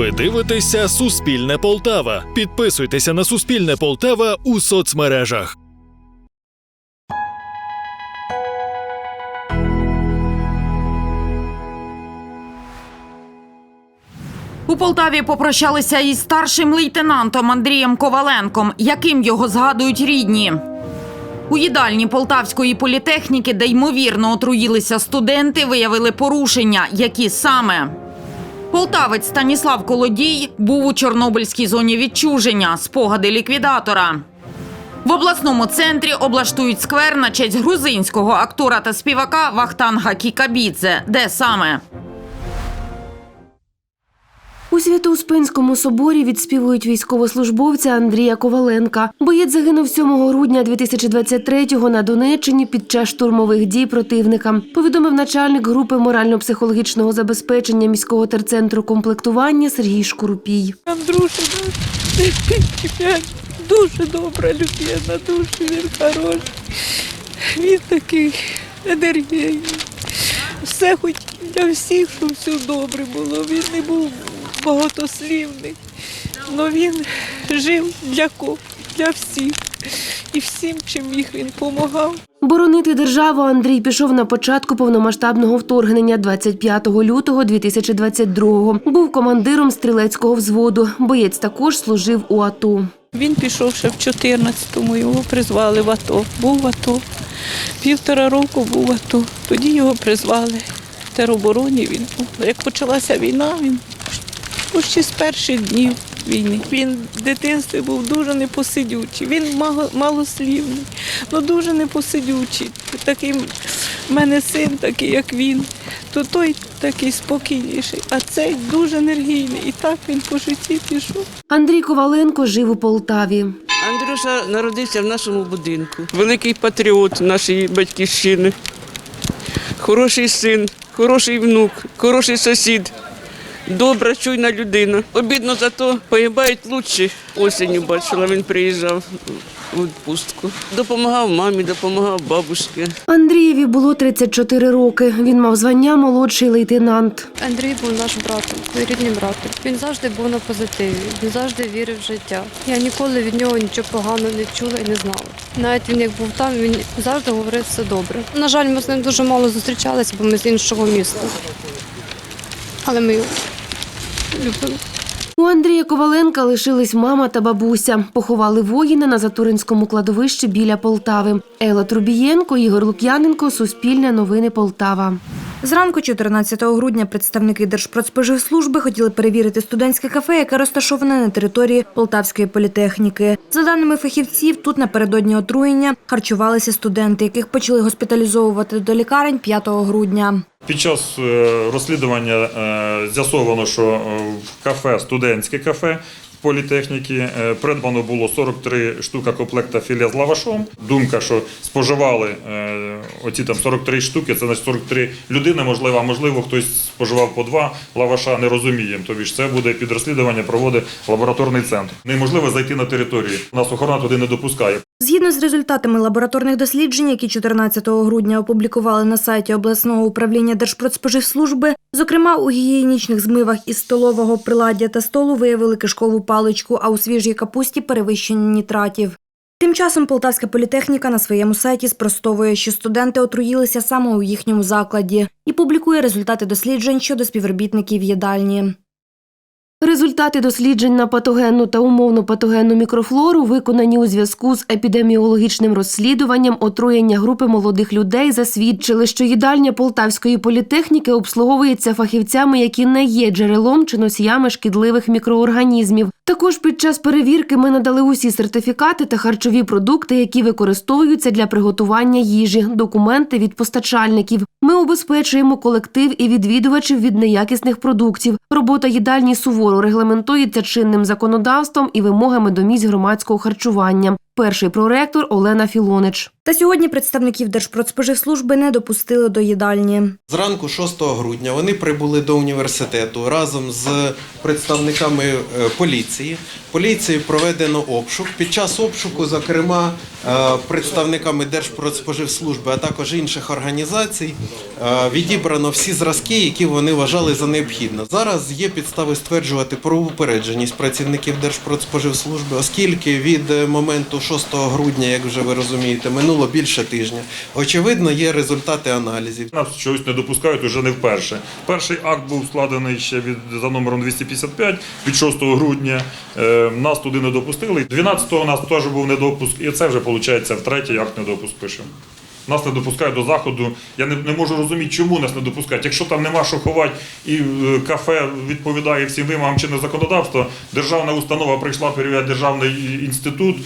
Ви дивитеся Суспільне Полтава. Підписуйтеся на Суспільне Полтава у соцмережах. У Полтаві попрощалися із старшим лейтенантом Андрієм Коваленком, яким його згадують рідні. У їдальні Полтавської політехніки, де ймовірно отруїлися студенти, виявили порушення, які саме. Полтавець Станіслав Колодій був у Чорнобильській зоні відчуження, спогади ліквідатора. В обласному центрі облаштують сквер на честь грузинського актора та співака Вахтанга Кікабідзе. Де саме? У Свято-Успенському соборі відспівують військовослужбовця Андрія Коваленка. Боєць загинув 7 грудня 2023-го на Донеччині під час штурмових дій противника. Повідомив начальник групи морально-психологічного забезпечення міського терцентру комплектування Сергій Шкурупій. Андрюша ну, дуже добра людина, дуже він хороший. Він такий енергійний. Все хоч для всіх, щоб все добре було. Він не був багатослівний, але він жив для кого, для всіх. І всім, чим міг, він допомагав. Боронити державу Андрій пішов на початку повномасштабного вторгнення 25 лютого 2022-го. Був командиром стрілецького взводу. Боєць також служив у АТО. Він пішов ще в 14-му, його призвали в АТО. Був в АТО. Півтора року був в АТО. Тоді його призвали в теробороні. Він був. Як почалася війна, він почти з перших днів війни. Він в дитинстві був дуже непосидючий. Він мало- малослівний, але дуже непосидючий. Такий в мене син такий, як він, то той такий спокійніший, а цей дуже енергійний. І так він по житті пішов. Андрій Коваленко жив у Полтаві. Андрюша народився в нашому будинку. Великий патріот нашої батьківщини. Хороший син, хороший внук, хороший сусід. Добра, чуйна людина. Обідно за то погибають лучші. Осінню бачила, він приїжджав у відпустку. Допомагав мамі, допомагав бабушці. Андрієві було 34 роки. Він мав звання молодший лейтенант. Андрій був наш братом, рідним братом. Він завжди був на позитиві, він завжди вірив в життя. Я ніколи від нього нічого поганого не чула і не знала. Навіть він як був там, він завжди говорив все добре. На жаль, ми з ним дуже мало зустрічалися, бо ми з іншого міста. Але ми його любили. У Андрія Коваленка лишились мама та бабуся. Поховали воїна на Затуринському кладовищі біля Полтави. Ела Трубієнко, Ігор Лук'яненко, Суспільне новини Полтава. Зранку 14 грудня представники Держпродспоживслужби хотіли перевірити студентське кафе, яке розташоване на території Полтавської політехніки. За даними фахівців, тут напередодні отруєння харчувалися студенти, яких почали госпіталізовувати до лікарень 5 грудня. Під час е, розслідування е, з'ясовано, що е, в кафе, студентське кафе в політехніці е, придбано було 43 штука комплекта філе з лавашом. Думка, що споживали е, оці там 43 штуки, це значить 43 людини, можливо, а можливо, хтось споживав по два лаваша, не розуміємо. Тобі ж це буде під розслідування, проводить лабораторний центр. Неможливо зайти на територію. Нас охорона туди не допускає. Згідно з результатами лабораторних досліджень, які 14 грудня опублікували на сайті обласного управління Держпродспоживслужби, зокрема у гігієнічних змивах із столового приладдя та столу виявили кишкову паличку, а у свіжій капусті перевищення нітратів. Тим часом Полтавська політехніка на своєму сайті спростовує, що студенти отруїлися саме у їхньому закладі і публікує результати досліджень щодо співробітників їдальні. Результати досліджень на патогенну та умовно патогенну мікрофлору виконані у зв'язку з епідеміологічним розслідуванням отруєння групи молодих людей засвідчили, що їдальня Полтавської політехніки обслуговується фахівцями, які не є джерелом чи носіями шкідливих мікроорганізмів. Також під час перевірки ми надали усі сертифікати та харчові продукти, які використовуються для приготування їжі, документи від постачальників. Ми убезпечуємо колектив і відвідувачів від неякісних продуктів. Робота їдальні суворо регламентується чинним законодавством і вимогами до місць громадського харчування. Перший проректор Олена Філонич. Та сьогодні представників Держпродспоживслужби не допустили до їдальні. Зранку 6 грудня вони прибули до університету разом з представниками е, поліції. Поліцією проведено обшук. Під час обшуку, зокрема, е, представниками Держпродспоживслужби, а також інших організацій, е, відібрано всі зразки, які вони вважали за необхідне. Зараз є підстави стверджувати про упередженість працівників Держпродспоживслужби, оскільки від е, моменту 6 грудня, як вже ви розумієте, минуло більше тижня. Очевидно, є результати аналізів. Нас чогось не допускають уже не вперше. Перший акт був складений ще від за номером 255 від 6 грудня. Е, нас туди не допустили. 12-го у нас теж був недопуск, і це вже виходить в третій акт недопуск пишемо. Нас не допускають до заходу. Я не, не можу розуміти, чому нас не допускають. Якщо там нема що ховати і е, кафе відповідає всім вимогам чинного законодавства, державна установа прийшла перевіряти державний інститут,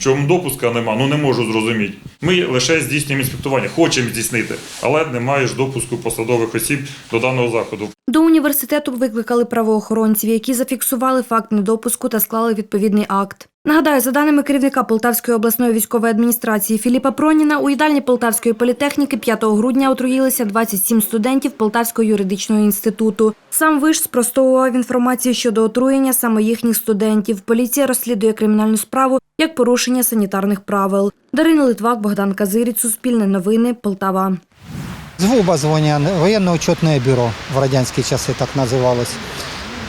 чому допуска нема, ну не можу зрозуміти. Ми лише здійснюємо інспектування, хочемо здійснити, але немає ж допуску посадових осіб до даного заходу. До університету викликали правоохоронців, які зафіксували факт недопуску та склали відповідний акт. Нагадаю, за даними керівника Полтавської обласної військової адміністрації Філіпа Проніна, у їдальні Полтавської політехніки 5 грудня отруїлися 27 студентів Полтавського юридичного інституту. Сам виш спростовував інформацію щодо отруєння саме їхніх студентів. Поліція розслідує кримінальну справу як порушення санітарних правил. Дарина Литвак, Богдан Казиріць, Суспільне новини, Полтава. З ВУБа дзвонять, воєнно-учетне бюро в радянські часи так називалось.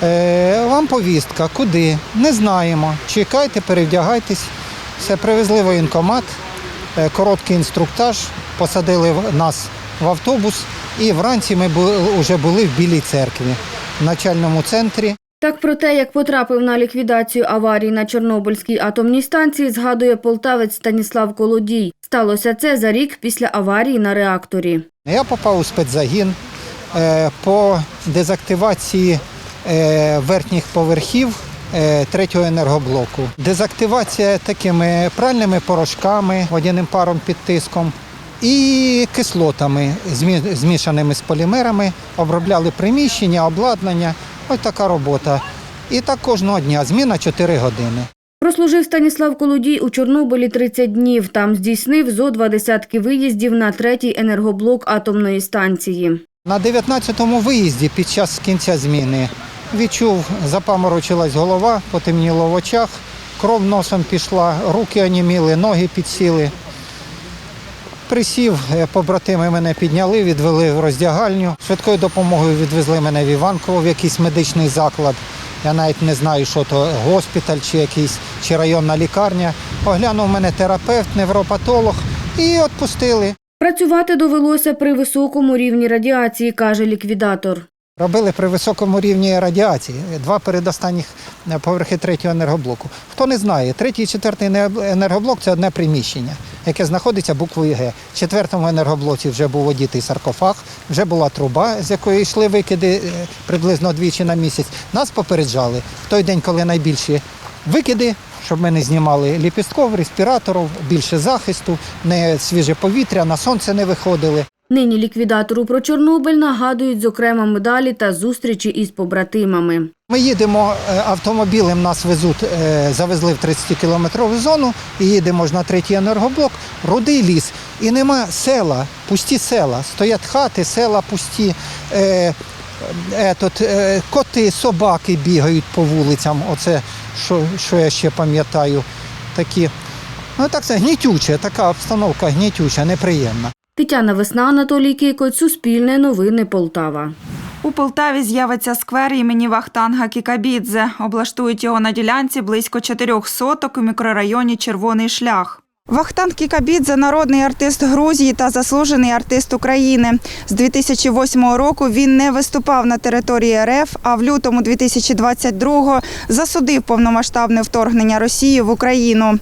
Е, вам повістка, куди? Не знаємо. Чекайте, перевдягайтесь. Все, привезли воєнкомат, е, короткий інструктаж, посадили нас в автобус і вранці ми вже були в Білій церкві, в начальному центрі. Так про те, як потрапив на ліквідацію аварії на Чорнобильській атомній станції, згадує полтавець Станіслав Колодій. Сталося це за рік після аварії на реакторі. Я попав у спецзагін е, по дезактивації е, верхніх поверхів е, третього енергоблоку. Дезактивація такими пральними порошками, водяним паром під тиском і кислотами, змі- змішаними з полімерами. Обробляли приміщення, обладнання. Ось така робота. І так кожного дня, зміна 4 години. Прослужив Станіслав Колодій у Чорнобилі 30 днів. Там здійснив зо два десятки виїздів на третій енергоблок атомної станції. На 19-му виїзді під час кінця зміни відчув, запаморочилась голова, потемніло в очах, кров носом пішла, руки оніміли, ноги підсіли. Присів, е, побратими мене підняли, відвели в роздягальню. Швидкою допомогою відвезли мене в Іванково в якийсь медичний заклад. Я навіть не знаю, що то госпіталь чи якийсь, чи районна лікарня. Оглянув мене терапевт, невропатолог і відпустили. Працювати довелося при високому рівні радіації, каже ліквідатор. Робили при високому рівні радіації. Два передостанніх поверхи третього енергоблоку. Хто не знає, третій і четвертий енергоблок це одне приміщення, яке знаходиться буквою Г. В четвертому енергоблоці вже був одітий саркофаг, вже була труба, з якої йшли викиди е, приблизно двічі на місяць. Нас попереджали в той день, коли найбільші викиди, щоб ми не знімали ліпістков, респіраторів, більше захисту, не свіже повітря, на сонце не виходили. Нині ліквідатору про Чорнобиль нагадують, зокрема, медалі та зустрічі із побратимами. Ми їдемо е, автомобілем, нас везуть, е, завезли в 30-кілометрову зону і їдемо ж на третій енергоблок, рудий ліс. І нема села, пусті села. Стоять хати, села пусті. Е, е, е, коти, собаки бігають по вулицям. Оце що, що я ще пам'ятаю. Такі. Ну так це гнітюче, така обстановка гнітюча, неприємна. Тетяна Весна, Анатолій Кикоць, Суспільне новини Полтава. У Полтаві з'явиться сквер імені Вахтанга Кікабідзе. Облаштують його на ділянці близько чотирьох соток у мікрорайоні Червоний шлях. Вахтанг Кікабідзе – народний артист Грузії та заслужений артист України. З 2008 року він не виступав на території РФ, а в лютому 2022-го засудив повномасштабне вторгнення Росії в Україну.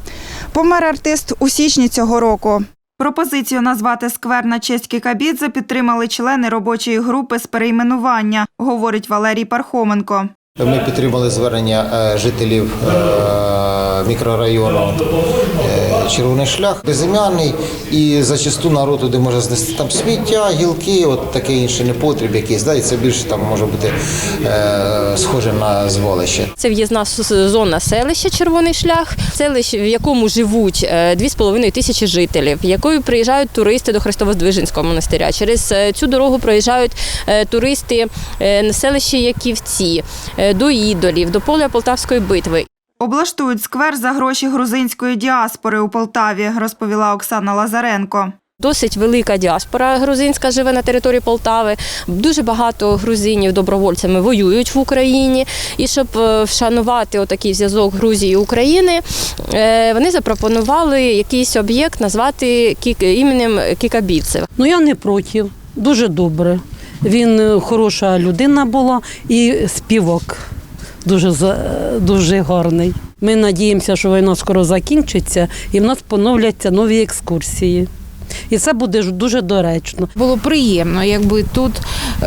Помер артист у січні цього року. Пропозицію назвати сквер на честь Кікабідзе підтримали члени робочої групи з перейменування, говорить Валерій Пархоменко. Ми підтримали звернення е, жителів е, мікрорайону е, Червоний шлях, безім'яний, і зачасту народ туди може знести там сміття, гілки, от таке інше непотріб якийсь. Да, і це більше там може бути схоже на звалище. Це в'їзна зона селища Червоний шлях, селище, в якому живуть е, 2,5 тисячі жителів, якою приїжджають туристи до Христово-Здвиженського монастиря. Через е, цю дорогу проїжджають е, туристи е, на селище Яківці, е, до ідолів, до поля Полтавської битви. Облаштують сквер за гроші грузинської діаспори у Полтаві, розповіла Оксана Лазаренко. Досить велика діаспора грузинська живе на території Полтави. Дуже багато грузинів добровольцями воюють в Україні. І щоб е, вшанувати отакий зв'язок Грузії і України, е, вони запропонували якийсь об'єкт назвати іменем Кікабідзе. Ну я не проти, дуже добре. Він е, хороша людина була і співок дуже, дуже гарний. Ми надіємося, що війна скоро закінчиться і в нас поновляться нові екскурсії. І це буде дуже доречно. Було приємно, якби тут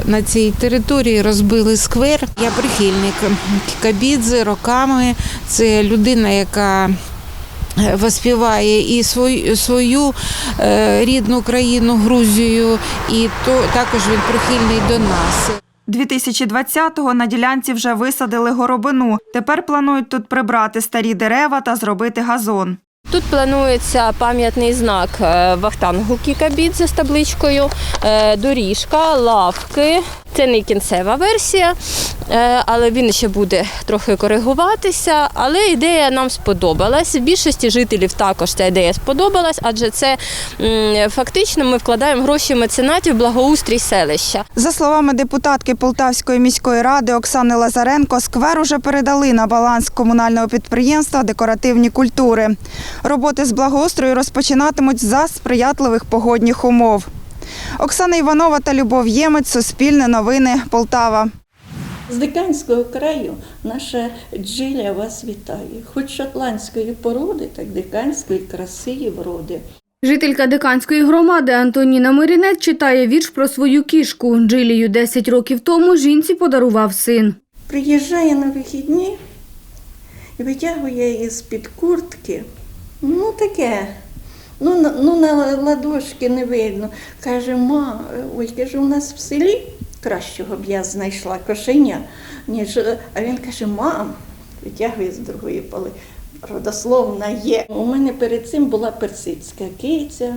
на цій території розбили сквер. Я прихильник Кікабідзе роками. Це людина, яка е, воспіває і свою, свою е, рідну країну Грузію, і то також він прихильний до нас. 2020-го на ділянці вже висадили горобину. Тепер планують тут прибрати старі дерева та зробити газон. Тут планується пам'ятний знак е, Вахтангу Кікабідзе з табличкою, е, доріжка, лавки. Це не кінцева версія, е, але він ще буде трохи коригуватися. Але ідея нам сподобалась. Більшості жителів також ця ідея сподобалась, адже це фактично ми вкладаємо гроші меценатів в благоустрій селища. За словами депутатки Полтавської міської ради Оксани Лазаренко, сквер уже передали на баланс комунального підприємства декоративні культури. Роботи з благоустрою розпочинатимуть за сприятливих погодних умов. Оксана Іванова та Любов Ємець, Суспільне новини, Полтава. З диканського краю наша Джиля вас вітає. Хоч шотландської породи, так диканської краси і вроди. Жителька диканської громади Антоніна Мирінець читає вірш про свою кішку. Джилію 10 років тому жінці подарував син. Приїжджає на вихідні і витягує із-під куртки. Ну таке. Ну, на, ну, на ладошки не видно. Каже, ма, ой, каже, у нас в селі кращого б я знайшла кошеня, ніж. А він каже, мам, витягує з другої поли. Родословна є. У мене перед цим була персидська киця,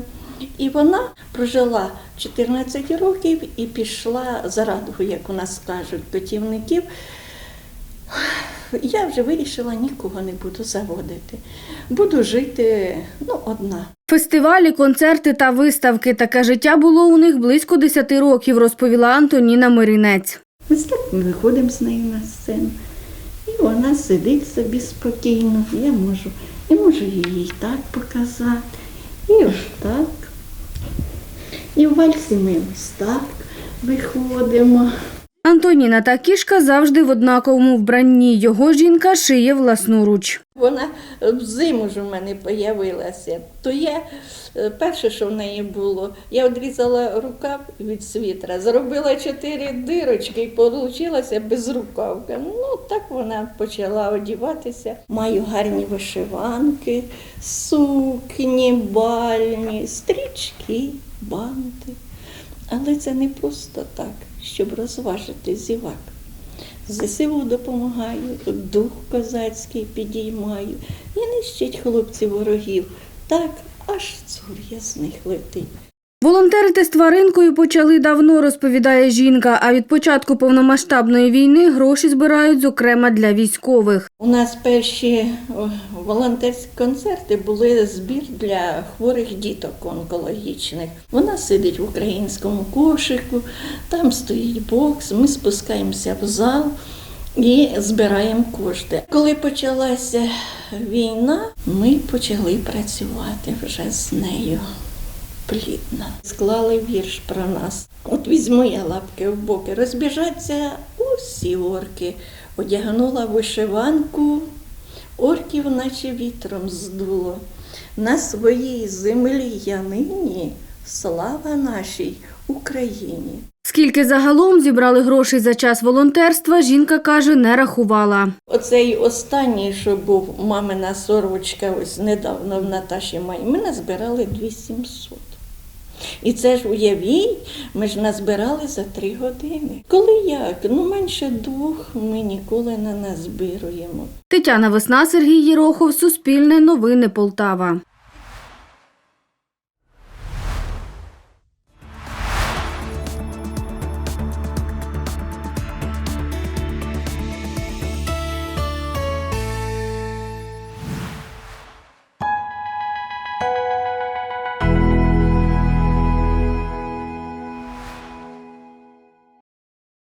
і вона прожила 14 років і пішла за радугу, як у нас кажуть, котівників. Я вже вирішила, нікого не буду заводити. Буду жити ну, одна. Фестивалі, концерти та виставки. Таке життя було у них близько 10 років, розповіла Антоніна так ми виходимо з нею на сцену. І вона сидить собі спокійно. Я можу, я можу їй так показати. І ось так. І в вальсі ми ось так виходимо. Антоніна та кішка завжди в однаковому вбранні. Його жінка шиє власноруч. Вона взиму ж у мене появилася. То я е, перше, що в неї було, я відрізала рукав від світра, зробила чотири дирочки і получилася безрукавка. Ну так вона почала одіватися. Маю гарні вишиванки, сукні, бальні, стрічки, банти. Але це не просто так, щоб розважити зівак. ЗСУ допомагаю, дух козацький підіймаю і нищить хлопців ворогів. Так, аж цур'я з них летить. Волонтерити з тваринкою почали давно, розповідає жінка. А від початку повномасштабної війни гроші збирають, зокрема для військових. У нас перші волонтерські концерти були збір для хворих діток онкологічних. Вона сидить в українському кошику, там стоїть бокс, ми спускаємося в зал і збираємо кошти. Коли почалася війна, ми почали працювати вже з нею. Плідно. Склали вірш про нас. От візьму я лапки в боки, розбіжаться усі орки. Одягнула вишиванку, орків, наче вітром здуло. На своїй землі я нині, слава нашій Україні. Скільки загалом зібрали грошей за час волонтерства, жінка каже, не рахувала. Оцей останній, що був мамина сорочка, ось недавно в Наташі Май, ми назбирали 2700. І це ж уявіть, ми ж назбирали за три години. Коли як? Ну менше двох ми ніколи не назбируємо. Тетяна Весна, Сергій Єрохов, Суспільне новини Полтава.